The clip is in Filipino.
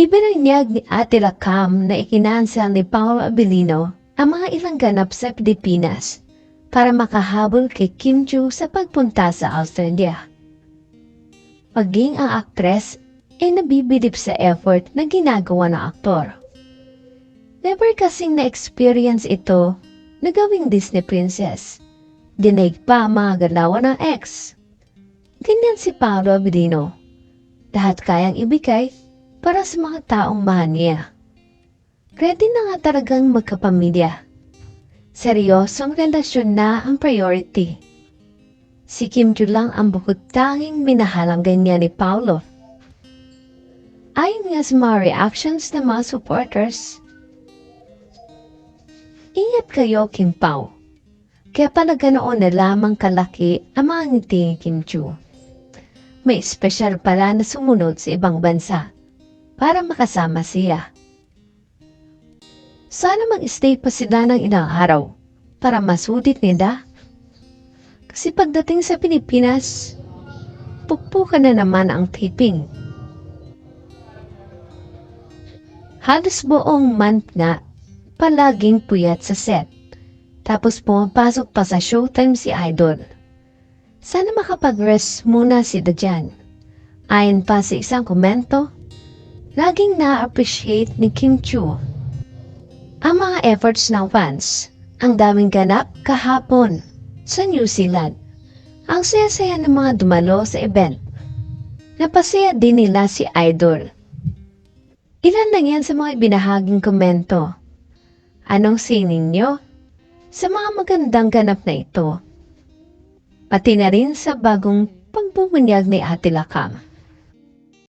Ibinanyag ni Ate Lacam na ikinansel ni Paolo Abilino ang mga ilang ganap sa Pilipinas para makahabol kay Kim Chu sa pagpunta sa Australia. Maging ang aktres ay nabibilip sa effort na ginagawa ng aktor. Never kasing na-experience ito na gawing Disney princess. Dinaig pa mga galawan ng ex. Ganyan si Paolo Abilino. Lahat kayang ibigay para sa mga taong mahal niya. Ready na nga talagang magkapamilya. Seryosong relasyon na ang priority. Si Kim Ju lang ang bukod tanging minahalang ganyan ni Paulo. Ayon nga sa mga reactions ng mga supporters, Ingat kayo, Kim Pao. Kaya pala ganoon na lamang kalaki ang mga ngiti ni Kim Chu. May espesyal pala na sumunod sa ibang bansa para makasama siya. Sana mag-stay pa sila ng ilang araw para masudit nila. Kasi pagdating sa Pilipinas, pukpukan na naman ang taping. Halos buong month nga, palaging puyat sa set. Tapos pumapasok pa sa showtime si Idol. Sana makapag-rest muna si Dajan. Ayon pa sa isang komento, laging na-appreciate ni Kim Chu ang mga efforts ng fans. Ang daming ganap kahapon sa New Zealand. Ang saya-saya ng mga dumalo sa event. Napasaya din nila si Idol. Ilan lang yan sa mga binahaging komento. Anong sining nyo? Sa mga magandang ganap na ito. Pati na rin sa bagong pagbubunyag ni Ate Lakam.